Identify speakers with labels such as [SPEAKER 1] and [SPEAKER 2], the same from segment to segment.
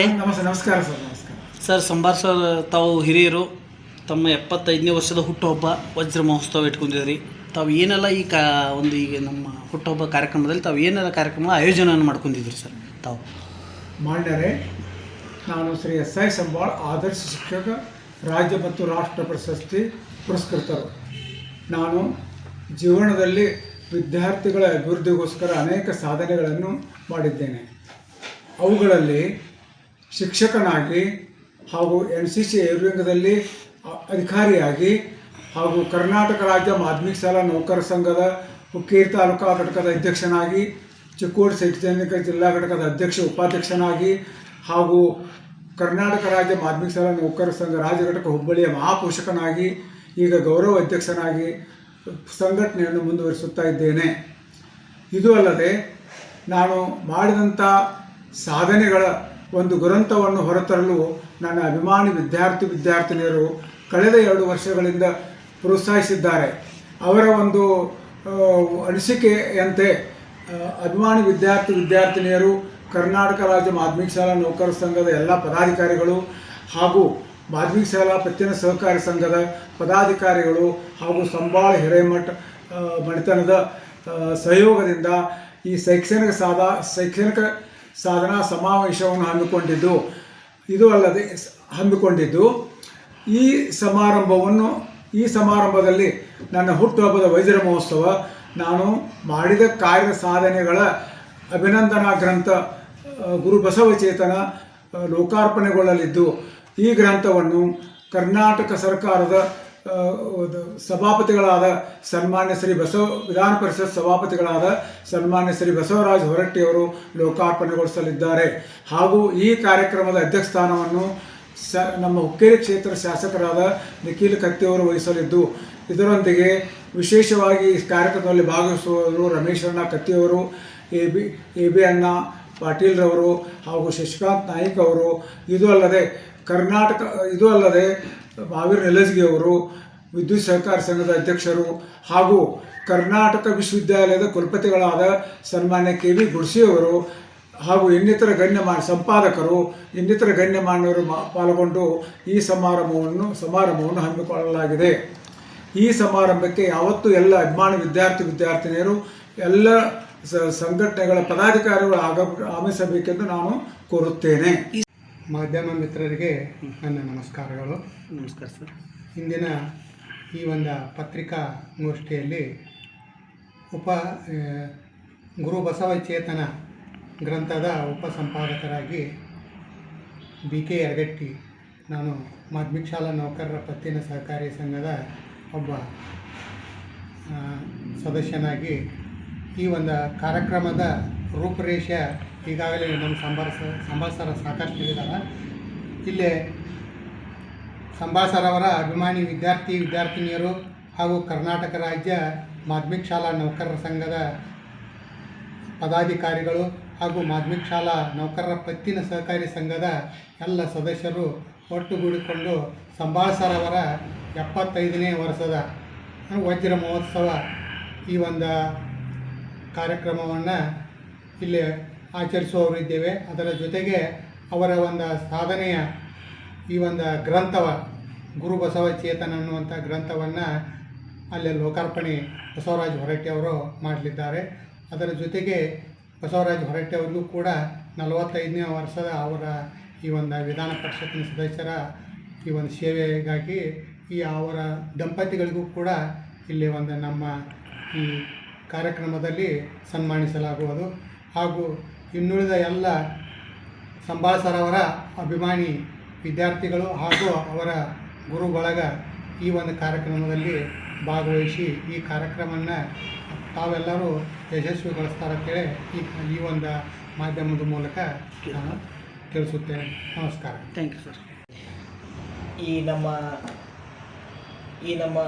[SPEAKER 1] ನಮಸ್ತೆ ನಮಸ್ಕಾರ ಸರ್ ನಮಸ್ಕಾರ.
[SPEAKER 2] ಸರ್ ಸಂಬಾರ್ ಸರ್ ತಾವು ಹಿರಿಯರು ತಮ್ಮ ಎಪ್ಪತ್ತೈದನೇ ವರ್ಷದ ಹುಟ್ಟುಹಬ್ಬ ವಜ್ರ ಮಹೋತ್ಸವ ಇಟ್ಕೊಂಡಿದ್ರಿ. ತಾವು ಏನೆಲ್ಲ ಈ ಕಾ ಒಂದು ಈಗ ನಮ್ಮ ಹುಟ್ಟುಹಬ್ಬ ಕಾರ್ಯಕ್ರಮದಲ್ಲಿ ತಾವು ಏನೆಲ್ಲ ಕಾರ್ಯಕ್ರಮ ಆಯೋಜನೆಯನ್ನು ಮಾಡ್ಕೊಂಡಿದ್ರಿ ಸರ್ ತಾವು?
[SPEAKER 1] ಮಾಡ್ಯಾರೆ ನಾನು ಶ್ರೀ ಎಸ್ ಐ ಸಂಬಾಳ್ ಆದರ್ಶ ಶಿಕ್ಷಕ ರಾಜ್ಯ ಮತ್ತು ರಾಷ್ಟ್ರ ಪ್ರಶಸ್ತಿ ಪುರಸ್ಕೃತರು. ನಾನು ಜೀವನದಲ್ಲಿ ವಿದ್ಯಾರ್ಥಿಗಳ ಅಭಿವೃದ್ಧಿಗೋಸ್ಕರ ಅನೇಕ ಸಾಧನೆಗಳನ್ನು ಮಾಡಿದ್ದೇನೆ. ಅವುಗಳಲ್ಲಿ ಶಿಕ್ಷಕನಾಗಿ ಹಾಗೂ ಎನ್ ಸಿ ಸಿ ಏರ್ವಿಂಗದಲ್ಲಿ ಅಧಿಕಾರಿಯಾಗಿ ಹಾಗೂ ಕರ್ನಾಟಕ ರಾಜ್ಯ ಮಾಧ್ಯಮಿಕ ಶಾಲಾ ನೌಕರ ಸಂಘದ ಹುಕ್ಕೇರಿ ತಾಲೂಕಾ ಘಟಕದ ಅಧ್ಯಕ್ಷನಾಗಿ, ಚಿಕ್ಕೋಡಿ ಶೈಕ್ಷಣಿಕ ಜಿಲ್ಲಾ ಘಟಕದ ಅಧ್ಯಕ್ಷ ಉಪಾಧ್ಯಕ್ಷನಾಗಿ ಹಾಗೂ ಕರ್ನಾಟಕ ರಾಜ್ಯ ಮಾಧ್ಯಮಿಕ ಶಾಲಾ ನೌಕರ ಸಂಘ ರಾಜ್ಯ ಘಟಕ ಹುಬ್ಬಳ್ಳಿಯ ಮಹಾಪೋಷಕನಾಗಿ, ಈಗ ಗೌರವ ಅಧ್ಯಕ್ಷನಾಗಿ ಸಂಘಟನೆಯನ್ನು ಮುಂದುವರಿಸುತ್ತಾ ಇದ್ದೇನೆ. ಇದು ಅಲ್ಲದೆ, ನಾನು ಮಾಡಿದಂಥ ಸಾಧನೆಗಳ ಒಂದು ಗ್ರಂಥವನ್ನು ಹೊರತರಲು ನನ್ನ ಅಭಿಮಾನಿ ವಿದ್ಯಾರ್ಥಿ ವಿದ್ಯಾರ್ಥಿನಿಯರು ಕಳೆದ ಎರಡು ವರ್ಷಗಳಿಂದ ಪ್ರೋತ್ಸಾಹಿಸಿದ್ದಾರೆ. ಅವರ ಒಂದು ಅನಿಸಿಕೆಯಂತೆ ಅಭಿಮಾನಿ ವಿದ್ಯಾರ್ಥಿ ವಿದ್ಯಾರ್ಥಿನಿಯರು, ಕರ್ನಾಟಕ ರಾಜ್ಯ ಮಾಧ್ಯಮಿಕ ಶಾಲಾ ನೌಕರ ಸಂಘದ ಎಲ್ಲ ಪದಾಧಿಕಾರಿಗಳು ಹಾಗೂ ಮಾಧ್ಯಮಿಕ ಶಾಲಾ ಪತ್ತಿನ ಸಹಕಾರಿ ಸಂಘದ ಪದಾಧಿಕಾರಿಗಳು ಹಾಗೂ ಸಂಬಾಳ ಹಿರೇಮಠ ಮಣಿತನದ ಸಹಯೋಗದಿಂದ ಈ ಶೈಕ್ಷಣಿಕ ಸಾಧಾ, ಶೈಕ್ಷಣಿಕ ಸಾಧನಾ ಸಮಾವೇಶವನ್ನು ಹಮ್ಮಿಕೊಂಡಿದ್ದು, ಇದು ಅಲ್ಲದೆ ಹಮ್ಮಿಕೊಂಡಿದ್ದು, ಈ ಸಮಾರಂಭವನ್ನು, ಈ ಸಮಾರಂಭದಲ್ಲಿ ನನ್ನ ಹುಟ್ಟುಹಬ್ಬದ ವೈದ್ಯರ ಮಹೋತ್ಸವ, ನಾನು ಮಾಡಿದ ಕಾರ್ಯ ಸಾಧನೆಗಳ ಅಭಿನಂದನಾ ಗ್ರಂಥ ಗುರು ಬಸವಚೇತನ ಲೋಕಾರ್ಪಣೆಗೊಳ್ಳಲಿದ್ದು, ಈ ಗ್ರಂಥವನ್ನು ಕರ್ನಾಟಕ ಸರ್ಕಾರದ ಸಭಾಪತಿಗಳಾದ ಸನ್ಮಾನ್ಯ ಶ್ರೀ ಬಸವ, ವಿಧಾನ ಪರಿಷತ್ ಸಭಾಪತಿಗಳಾದ ಸನ್ಮಾನ್ಯ ಶ್ರೀ ಬಸವರಾಜ್ ಹೊರಟ್ಟಿಯವರು ಲೋಕಾರ್ಪಣೆಗೊಳಿಸಲಿದ್ದಾರೆ. ಹಾಗೂ ಈ ಕಾರ್ಯಕ್ರಮದ ಅಧ್ಯಕ್ಷ ಸ್ಥಾನವನ್ನು ಸ, ನಮ್ಮ ಹುಕ್ಕೇರಿ ಕ್ಷೇತ್ರ ಶಾಸಕರಾದ ನಿಖಿಲ್ ಕತ್ತಿಯವರು ವಹಿಸಲಿದ್ದು, ಇದರೊಂದಿಗೆ ವಿಶೇಷವಾಗಿ ಈ ಕಾರ್ಯಕ್ರಮದಲ್ಲಿ ಭಾಗವಹಿಸುವವರು ರಮೇಶಣ್ಣ ಕತ್ತಿಯವರು ಎ ಬಿ ಎ ಬಿ ಅಣ್ಣ ಪಾಟೀಲ್ರವರು ಹಾಗೂ ಶಶಿಕಾಂತ್ ನಾಯ್ಕ್ ಅವರು. ಇದು ಅಲ್ಲದೆ ಕರ್ನಾಟಕ, ಇದು ಅಲ್ಲದೆ ಮಹಾವೀರ್ ಅವರು, ವಿದ್ಯುತ್ ಸಹಕಾರ ಸಂಘದ ಅಧ್ಯಕ್ಷರು ಹಾಗೂ ಕರ್ನಾಟಕ ವಿಶ್ವವಿದ್ಯಾಲಯದ ಕುಲಪತಿಗಳಾದ ಸನ್ಮಾನ್ಯ ಕೆ ವಿ ಗುಡ್ಸಿಯವರು ಹಾಗೂ ಇನ್ನಿತರ ಗಣ್ಯಮಾನ ಸಂಪಾದಕರು, ಇನ್ನಿತರ ಗಣ್ಯಮಾನ್ಯರು ಪಾಲ್ಗೊಂಡು ಈ ಸಮಾರಂಭವನ್ನು ಸಮಾರಂಭವನ್ನು ಹಮ್ಮಿಕೊಳ್ಳಲಾಗಿದೆ. ಈ ಸಮಾರಂಭಕ್ಕೆ ಯಾವತ್ತೂ ಎಲ್ಲ ಅಭಿಮಾನಿ ವಿದ್ಯಾರ್ಥಿ ವಿದ್ಯಾರ್ಥಿನಿಯರು, ಎಲ್ಲ ಸಂಘಟನೆಗಳ ಪದಾಧಿಕಾರಿಗಳು ಆಗ ಆಗಮಿಸಬೇಕೆಂದು ನಾನು ಕೋರುತ್ತೇನೆ.
[SPEAKER 3] ಮಾಧ್ಯಮ ಮಿತ್ರರಿಗೆ ನನ್ನ ನಮಸ್ಕಾರಗಳು.
[SPEAKER 2] ನಮಸ್ಕಾರ ಸರ್.
[SPEAKER 3] ಇಂದಿನ ಈ ಒಂದು ಪತ್ರಿಕಾಗೋಷ್ಠಿಯಲ್ಲಿ ಉಪ ಗುರು ಬಸವ ಚೇತನ ಗ್ರಂಥದ ಉಪಸಂಪಾದಕರಾಗಿ ಬಿ ಕೆ ಯರಗಟ್ಟಿ ನಾನು ಮಾಧ್ಯಮಿಕ ಶಾಲಾ ನೌಕರರ ಪತ್ತಿನ ಸಹಕಾರಿ ಸಂಘದ ಒಬ್ಬ ಸದಸ್ಯನಾಗಿ ಈ ಒಂದು ಕಾರ್ಯಕ್ರಮದ ರೂಪುರೇಷೆ ಈಗಾಗಲೇ ನಮ್ಮ ಸಂಭಾಸ ಸಂಭಾಸರ ಸಾಕಷ್ಟು ಹೇಳಿದ್ದಾರೆ ಇಲ್ಲಿ ಸಂಬಾಸರವರ ಅಭಿಮಾನಿ ವಿದ್ಯಾರ್ಥಿ, ವಿದ್ಯಾರ್ಥಿನಿಯರು ಹಾಗೂ ಕರ್ನಾಟಕ ರಾಜ್ಯ ಮಾಧ್ಯಮಿಕ ಶಾಲಾ ನೌಕರರ ಸಂಘದ ಪದಾಧಿಕಾರಿಗಳು ಹಾಗೂ ಮಾಧ್ಯಮಿಕ ಶಾಲಾ ನೌಕರರ ಪತ್ತಿನ ಸಹಕಾರಿ ಸಂಘದ ಎಲ್ಲ ಸದಸ್ಯರು ಒಟ್ಟುಗೂಡಿಕೊಂಡು ಸಂಬಾಸರವರ ಎಪ್ಪತ್ತೈದನೇ ವರ್ಷದ ವಜ್ರ ಮಹೋತ್ಸವ ಈ ಒಂದು ಕಾರ್ಯಕ್ರಮವನ್ನು ಇಲ್ಲಿ ಆಚರಿಸುವವರಿದ್ದೇವೆ ಅದರ ಜೊತೆಗೆ ಅವರ ಒಂದು ಸಾಧನೆಯ ಈ ಒಂದು ಗ್ರಂಥವ, ಗುರು ಬಸವ ಚೇತನ ಅನ್ನುವಂಥ ಗ್ರಂಥವನ್ನು ಅಲ್ಲಿ ಲೋಕಾರ್ಪಣೆ ಬಸವರಾಜ್ ಹೊರಟ್ಟಿ ಅವರು ಮಾಡಲಿದ್ದಾರೆ. ಅದರ ಜೊತೆಗೆ ಬಸವರಾಜ್ ಹೊರಟ್ಟಿ ಅವರಿಗೂ ಕೂಡ ನಲವತ್ತೈದನೇ ವರ್ಷದ ಅವರ ಈ ಒಂದು ವಿಧಾನ ಪರಿಷತ್ತಿನ ಸದಸ್ಯರ ಈ ಒಂದು ಸೇವೆಗಾಗಿ ಈ ಅವರ ದಂಪತಿಗಳಿಗೂ ಕೂಡ ಇಲ್ಲಿ ಒಂದು ನಮ್ಮ ಈ ಕಾರ್ಯಕ್ರಮದಲ್ಲಿ ಸನ್ಮಾನಿಸಲಾಗುವುದು. ಹಾಗೂ ಇನ್ನುಳಿದ ಎಲ್ಲ ಸಂಭಾಸರವರ ಅಭಿಮಾನಿ ವಿದ್ಯಾರ್ಥಿಗಳು ಹಾಗೂ ಅವರ ಗುರು ಬಳಗ ಈ ಒಂದು ಕಾರ್ಯಕ್ರಮದಲ್ಲಿ ಭಾಗವಹಿಸಿ ಈ ಕಾರ್ಯಕ್ರಮವನ್ನು ತಾವೆಲ್ಲರೂ ಯಶಸ್ವಿಗೊಳಿಸ್ತಾರಂತೇಳಿ ಈ ಈ ಒಂದು ಮಾಧ್ಯಮದ ಮೂಲಕ ನಾನು ತಿಳಿಸುತ್ತೇನೆ. ನಮಸ್ಕಾರ.
[SPEAKER 2] ಥ್ಯಾಂಕ್ ಯು ಸರ್
[SPEAKER 4] ಈ ನಮ್ಮ ಈ ನಮ್ಮ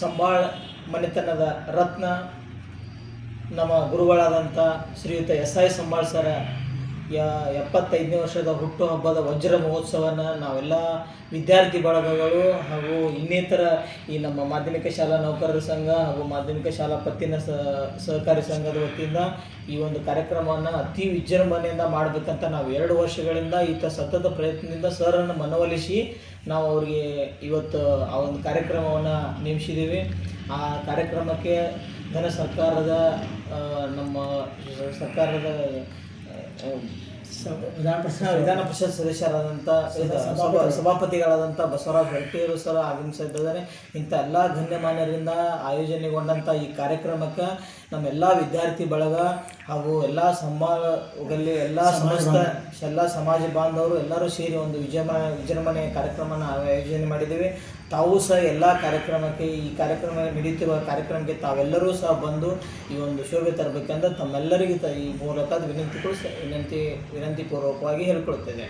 [SPEAKER 4] ಸಂಬಾಳ್ ಮನೆತನದ ರತ್ನ ನಮ್ಮ ಗುರುಗಳಾದಂಥ ಶ್ರೀಯುತ ಎಸ್ ಐ ಸಂಬಾಳ್ ಸರ ಎಪ್ಪತ್ತೈದನೇ ವರ್ಷದ ಹುಟ್ಟುಹಬ್ಬದ ವಜ್ರ ಮಹೋತ್ಸವನ ನಾವೆಲ್ಲ ವಿದ್ಯಾರ್ಥಿ ಬಳಗಗಳು ಹಾಗೂ ಇನ್ನಿತರ ಈ ನಮ್ಮ ಮಾಧ್ಯಮಿಕ ಶಾಲಾ ನೌಕರರ ಸಂಘ ಹಾಗೂ ಮಾಧ್ಯಮಿಕ ಶಾಲಾ ಪತ್ತಿನ ಸಹಕಾರಿ ಸಂಘದ ವತಿಯಿಂದ ಈ ಒಂದು ಕಾರ್ಯಕ್ರಮವನ್ನು ಅತಿ ವಿಜೃಂಭಣೆಯಿಂದ ಮಾಡಬೇಕಂತ ನಾವು ಎರಡು ವರ್ಷಗಳಿಂದ ಈತ ಸತತ ಪ್ರಯತ್ನದಿಂದ ಸರನ್ನು ಮನವೊಲಿಸಿ ನಾವು ಅವರಿಗೆ ಇವತ್ತು ಆ ಒಂದು ಕಾರ್ಯಕ್ರಮವನ್ನು ನೇಮಿಸಿದ್ದೀವಿ. ಆ ಕಾರ್ಯಕ್ರಮಕ್ಕೆ ಘನ ಸರ್ಕಾರದ ನಮ್ಮ ಸರ್ಕಾರದ
[SPEAKER 1] ವಿಧಾನ ಪರಿಷತ್
[SPEAKER 4] ಸದಸ್ಯರಾದಂಥ ಸಭಾಪತಿಗಳಾದಂಥ ಬಸವರಾಜ್ ಹೊರಟಿಯವರು ಸರ್ ಆಗಮಿಸಿದ್ದಾರೆ. ಇಂಥ ಎಲ್ಲ ಗಣ್ಯಮಾನ್ಯರಿಂದ ಆಯೋಜನೆಗೊಂಡಂಥ ಈ ಕಾರ್ಯಕ್ರಮಕ್ಕೆ ನಮ್ಮೆಲ್ಲ ವಿದ್ಯಾರ್ಥಿ ಬಳಗ ಹಾಗೂ ಎಲ್ಲ ಸಮಾಜದಲ್ಲಿ ಎಲ್ಲ ಸಮಸ್ತ ಎಲ್ಲ ಸಮಾಜ ಬಾಂಧವರು ಎಲ್ಲರೂ ಸೇರಿ ಒಂದು ವಿಜೃಂಭಣೆ ವಿಜೃಂಭಣೆಯ ಕಾರ್ಯಕ್ರಮನ ಆಯೋಜನೆ ಮಾಡಿದ್ದೇವೆ. ತಾವು ಸಹ ಎಲ್ಲ ಕಾರ್ಯಕ್ರಮಕ್ಕೆ, ಈ ಕಾರ್ಯಕ್ರಮ ನಡೆಯುತ್ತಿರುವ ಕಾರ್ಯಕ್ರಮಕ್ಕೆ ತಾವೆಲ್ಲರೂ ಸಹ ಬಂದು ಈ ಒಂದು ಶೋಭೆ ತರಬೇಕಂತ ತಮ್ಮೆಲ್ಲರಿಗೂ ತ, ಈ ಮೂಲಕ ವಿನಂತಿಗಳು ವಿನಂತಿ, ವಿನಂತಿಪೂರ್ವಕವಾಗಿ ಹೇಳ್ಕೊಳ್ತೇನೆ